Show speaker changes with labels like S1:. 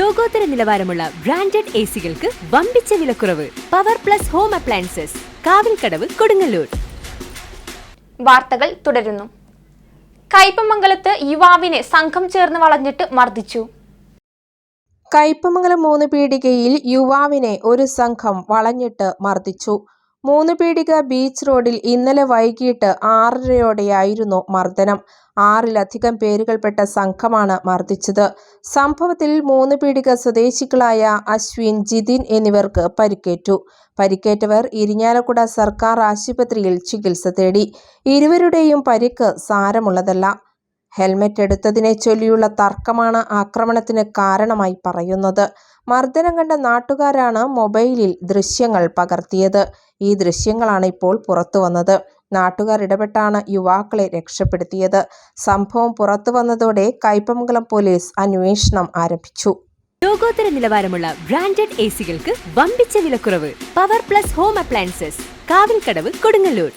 S1: ലോകോത്തര നിലവാരമുള്ള branded A സികൾക്ക് വമ്പിച്ച വിലക്കുറവ്. Power plus home appliances. Kavilkadavu Kodungallur.
S2: വാർത്തകൾ തുടരുന്നു. കയ്പമംഗലത്ത് യുവാവിനെ സംഘം ചേർന്ന് വളഞ്ഞിട്ട് മർദ്ദിച്ചു.
S3: കയ്പമംഗലം മൂന്ന് പീടികയിൽ യുവാവിനെ ഒരു സംഘം വളഞ്ഞിട്ട് മർദ്ദിച്ചു. മൂന്ന് പീടിക ബീച്ച് റോഡിൽ ഇന്നലെ വൈകിട്ട് ആറരയോടെയായിരുന്നു മർദ്ദനം. ആറിലധികം പേരുകൾപ്പെട്ട സംഘമാണ് മർദ്ദിച്ചത്. സംഭവത്തിൽ മൂന്നുപീടിക സ്വദേശികളായ അശ്വിൻ ജിതിൻ എന്നിവർക്ക് പരിക്കേറ്റു. പരിക്കേറ്റവർ ഇരിഞ്ഞാലക്കുട സർക്കാർ ആശുപത്രിയിൽ ചികിത്സ തേടി. ഇരുവരുടെയും പരിക്ക് സാരമുള്ളതല്ല. ഹെൽമെറ്റ് എടുത്തതിനെ ചൊല്ലിയുള്ള തർക്കമാണ് ആക്രമണത്തിന് കാരണമായി പറയുന്നത്. മർദ്ദനം കണ്ട നാട്ടുകാരാണ് മൊബൈലിൽ ദൃശ്യങ്ങൾ പകർത്തിയത്. ഈ ദൃശ്യങ്ങളാണ് ഇപ്പോൾ പുറത്തു വന്നത്. നാട്ടുകാർ ഇടപെട്ടാണ് യുവാക്കളെ രക്ഷപ്പെടുത്തിയത്. സംഭവം പുറത്തു വന്നതോടെ കയ്പമംഗലം പോലീസ് അന്വേഷണം ആരംഭിച്ചു.
S1: ലോകോത്തര നിലവാരമുള്ള ബ്രാൻഡഡ് എ സികൾക്ക് വമ്പിച്ച വിലക്കുറവ്. Power plus home appliances Kavilkadavu Kodungallur.